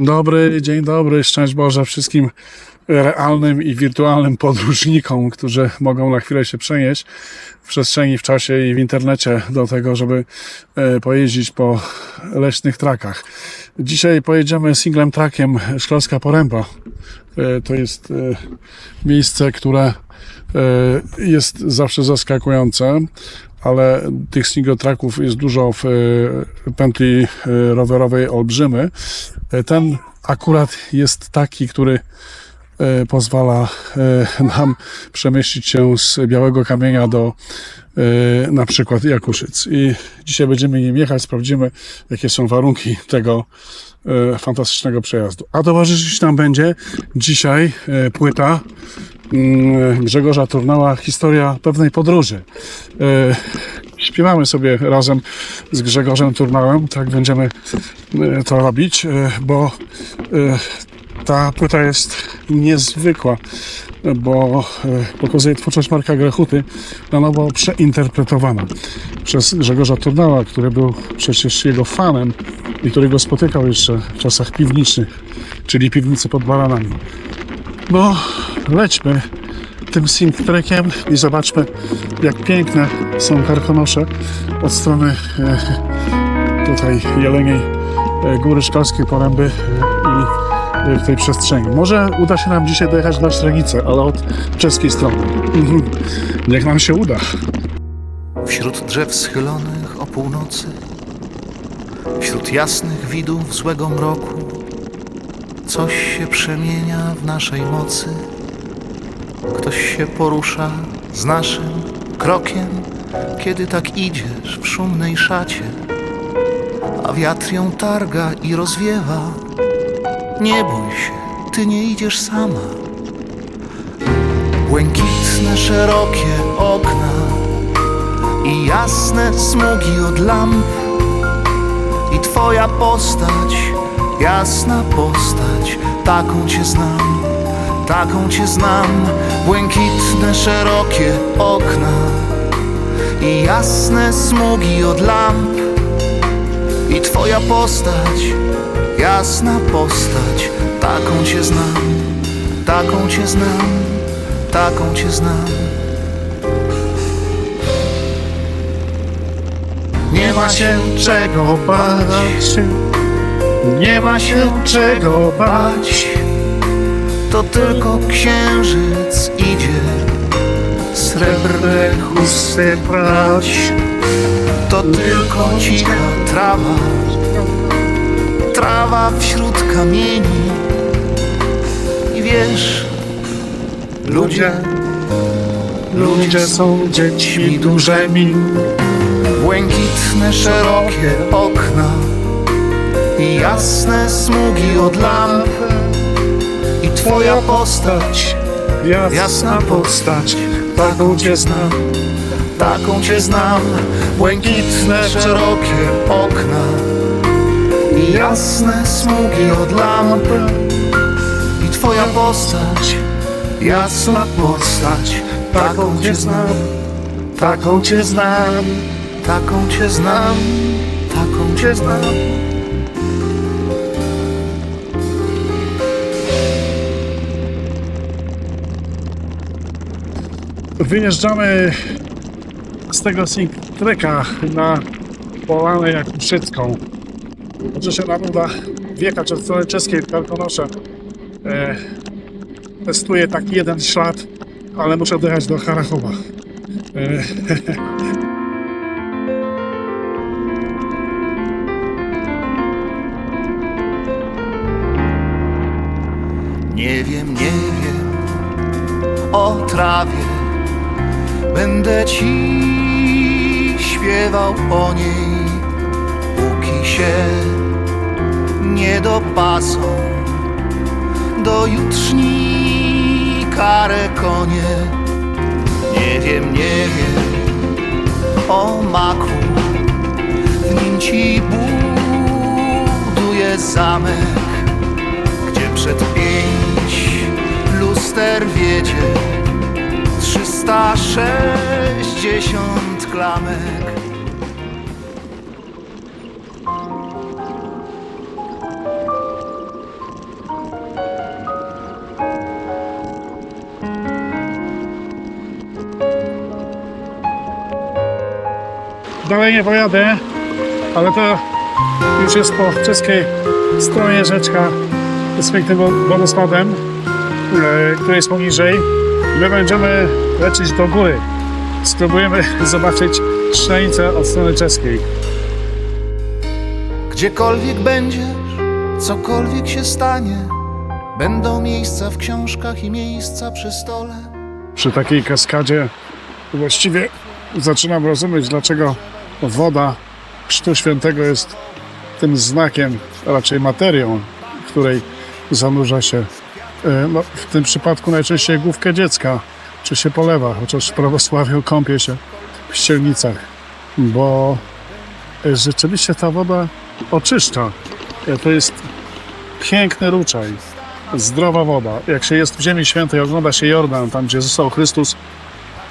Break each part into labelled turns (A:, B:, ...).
A: Dobry, dzień dobry, szczęść Boże wszystkim realnym i wirtualnym podróżnikom, którzy mogą na chwilę się przenieść w przestrzeni, w czasie i w internecie do tego, żeby e, pojeździć po leśnych trakach. Dzisiaj pojedziemy singlem trakiem Szklarska Poręba. E, To jest e, miejsce, które jest zawsze zaskakujące, ale tych single tracków jest dużo w e, pętli e, rowerowej Olbrzymy. E, Ten akurat jest taki, który pozwala nam przemieścić się z Białego Kamienia do na przykład Jakuszyc. I dzisiaj będziemy nim jechać, sprawdzimy, jakie są warunki tego fantastycznego przejazdu. A towarzyszyć nam będzie dzisiaj płyta Grzegorza Turnała Historia pewnej podróży. E, Śpiewamy sobie razem z Grzegorzem Turnałem, tak będziemy e, to robić, e, bo ta płyta jest niezwykła, bo pokazuje twórczość Marka Grechuty na nowo przeinterpretowana przez Grzegorza Turnała, który był przecież jego fanem i który go spotykał jeszcze w czasach piwniczych, czyli piwnicy pod baranami. No, lećmy tym sync-trackiem i zobaczmy, jak piękne są karkonosze od strony e, tutaj Jeleniej e, Góry Szkalskiej Poręby e, i w tej przestrzeni. Może uda się nam dzisiaj dojechać na Śrenicę, ale od czeskiej strony. Niech nam się uda.
B: Wśród drzew schylonych o północy, wśród jasnych widów złego mroku, coś się przemienia w naszej mocy. Ktoś się porusza z naszym krokiem, kiedy tak idziesz w szumnej szacie, a wiatr ją targa i rozwiewa. Nie bój się, ty nie idziesz sama. Błękitne, szerokie okna i jasne smugi od lamp i twoja postać, jasna postać, taką cię znam, taką cię znam, błękitne, szerokie okna i jasne smugi od lamp i twoja postać, jasna postać, taką cię znam, taką cię znam, taką cię znam.
A: Nie ma się czego bać, nie ma się czego bać.
B: To tylko księżyc idzie. Srebrne chusty brać To tylko cicha trawa. Trawa wśród kamieni. I wiesz Ludzie
A: Ludzie są dziećmi dużymi.
B: Błękitne, szerokie okna I jasne smugi od lamp twoja postać
A: Jasna postać, taką cię znam.
B: Taką cię znam, błękitne, szerokie okna i jasne smugi od lamp. I twoja postać, jasna postać, taką cię znam,
A: Taką cię znam.
B: taką cię znam, taką cię znam.
A: Wyjeżdżamy z tego sync treka na Polanę Jakuszycką. Może się nam uda wjechać od strony czeskiej Karkonosze. E, testuję taki jeden ślad, ale muszę dojechać do Harachowa. E,
B: Nie wiem, nie wiem o trawie. Będę ci śpiewał o niej, póki się nie dopasą. Do jutrznika konie. Nie wiem, nie wiem o maku, w nim ci buduję zamek gdzie przed pięć luster wiedzie 360 klamek
A: Dalej nie pojadę, ale to już jest po czeskiej stronie rzeczka z pięknym wodospadem który jest poniżej. My będziemy lecieć do góry. Spróbujemy zobaczyć strzelnicę od strony czeskiej.
B: Gdziekolwiek będziesz, cokolwiek się stanie, będą miejsca w książkach i miejsca przy stole.
A: Przy takiej kaskadzie właściwie zaczynam rozumieć, dlaczego woda Chrztu Świętego jest tym znakiem, raczej materią, w której zanurza się, e, no, w tym przypadku najczęściej główkę dziecka, czy się polewa, chociaż w prawosławiu kąpie się w ścielnicach, bo e, rzeczywiście ta woda oczyszcza. E, To jest piękny ruczaj, zdrowa woda. Jak się jest w Ziemi Świętej, ogląda się Jordan, tam gdzie został Chrystus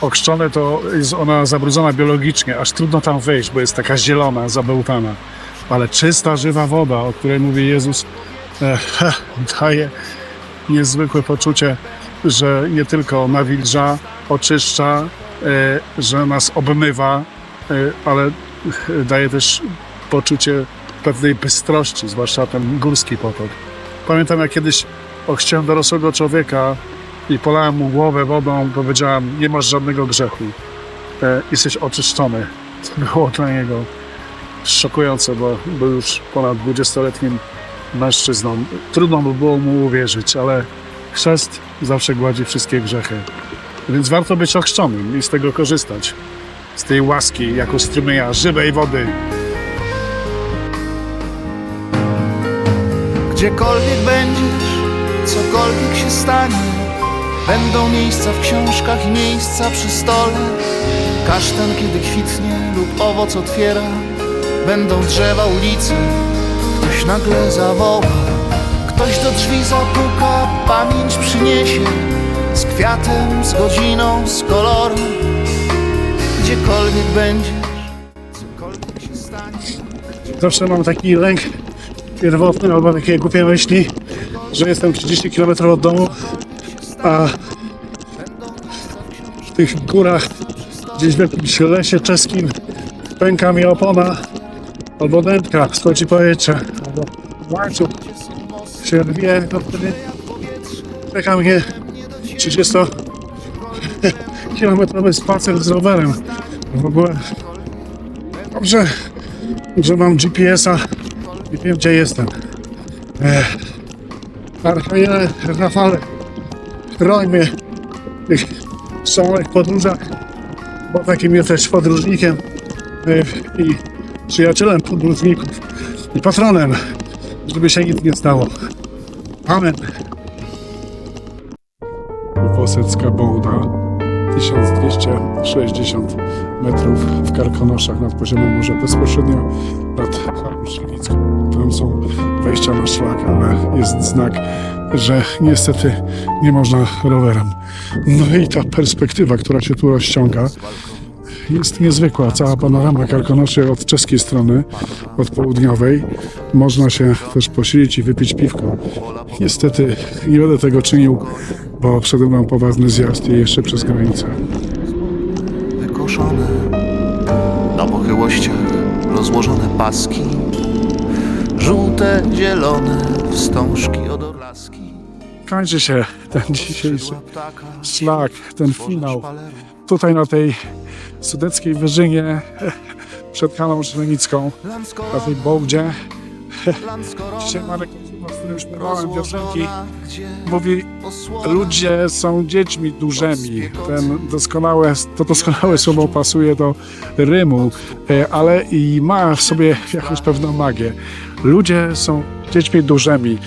A: ochrzczony, to jest ona zabrudzona biologicznie, aż trudno tam wejść, bo jest taka zielona, zabełtana. Ale czysta, żywa woda, o której mówi Jezus, e, daje niezwykłe poczucie, że nie tylko nawilża, oczyszcza, e, że nas obmywa, e, ale daje też poczucie pewnej bystrości, zwłaszcza ten górski potok. Pamiętam, jak kiedyś ochrzciłem dorosłego człowieka i polałem mu głowę wodą, powiedziałem, nie masz żadnego grzechu, e, jesteś oczyszczony. To było dla niego szokujące, bo był już ponad 20-letnim mężczyzną. Trudno by było mu uwierzyć, ale chrzest zawsze gładzi wszystkie grzechy. Więc warto być ochrzczonym i z tego korzystać. Z tej łaski, jako strumienia żywej wody.
B: Gdziekolwiek będziesz, cokolwiek się stanie, będą miejsca w książkach i miejsca przy stole. Kasztan, kiedy kwitnie lub owoc otwiera, będą drzewa ulicy, ktoś nagle zawoła, ktoś do drzwi zapuka, pamięć przyniesie, z kwiatem, z godziną, z kolorem. Gdziekolwiek będziesz, cokolwiek się stanie.
A: Zawsze mam taki lęk pierwotny albo takie głupie myśli, że jestem 30 km od domu, a w tych górach, gdzieś w jakimś lesie czeskim pęka mi opona albo dętka, schodzi powietrze, łańcuch się rwie, to wtedy czeka mnie 30 kilometrowy spacer z rowerem. W ogóle dobrze, że mam GPS-a i wiem, gdzie jestem. Ech. Archaniele, Rafale, chroń mnie w tych szalonych podróżach, bo takim jesteś podróżnikiem i przyjacielem podróżników i patronem, żeby się nic nie stało. Amen. Wosecka Bołda, 1260 metrów w Karkonoszach nad poziomem morza, bezpośrednio nad Chalą Strzelicką. Tam są wejścia na szlak, ale jest znak, że niestety nie można rowerem. No i ta perspektywa, która się tu rozciąga, jest niezwykła. Cała panorama Karkonoszy od czeskiej strony, od południowej. Można się też posilić i wypić piwko. Niestety nie będę tego czynił, bo przede mną poważny zjazd i jeszcze przez granicę.
B: wykoszone, na pochyłościach rozłożone paski, żółte, zielone, wstążki od orlaski.
A: Kończy się ten dzisiejszy szlak, ten finał. Tutaj na tej sudeckiej wyżynie przed Halą Szlenicką, na tej bołdzie. Dzisiaj Marek, z którym śpiewałem piosenki, mówi Ludzie są dziećmi dużymi. Ten doskonałe, to doskonałe słowo pasuje do rymu, e, ale i ma w sobie jakąś pewną magię. Ludzie są dziećmi dużymi.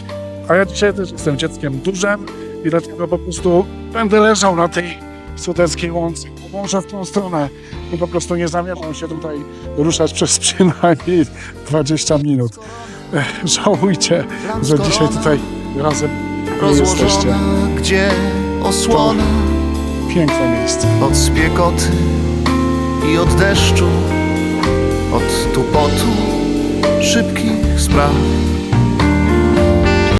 A: A ja dzisiaj też jestem dzieckiem dużym i dlatego po prostu będę leżał na tej sudeckiej łące. Może w tą stronę i po prostu nie zamierzam się tutaj ruszać przez przynajmniej 20 minut. Żałujcie, że dzisiaj tutaj razem nie jesteście.
B: gdzie osłona
A: Piękne miejsce.
B: od spiekoty i od deszczu, od tupotu szybkich spraw.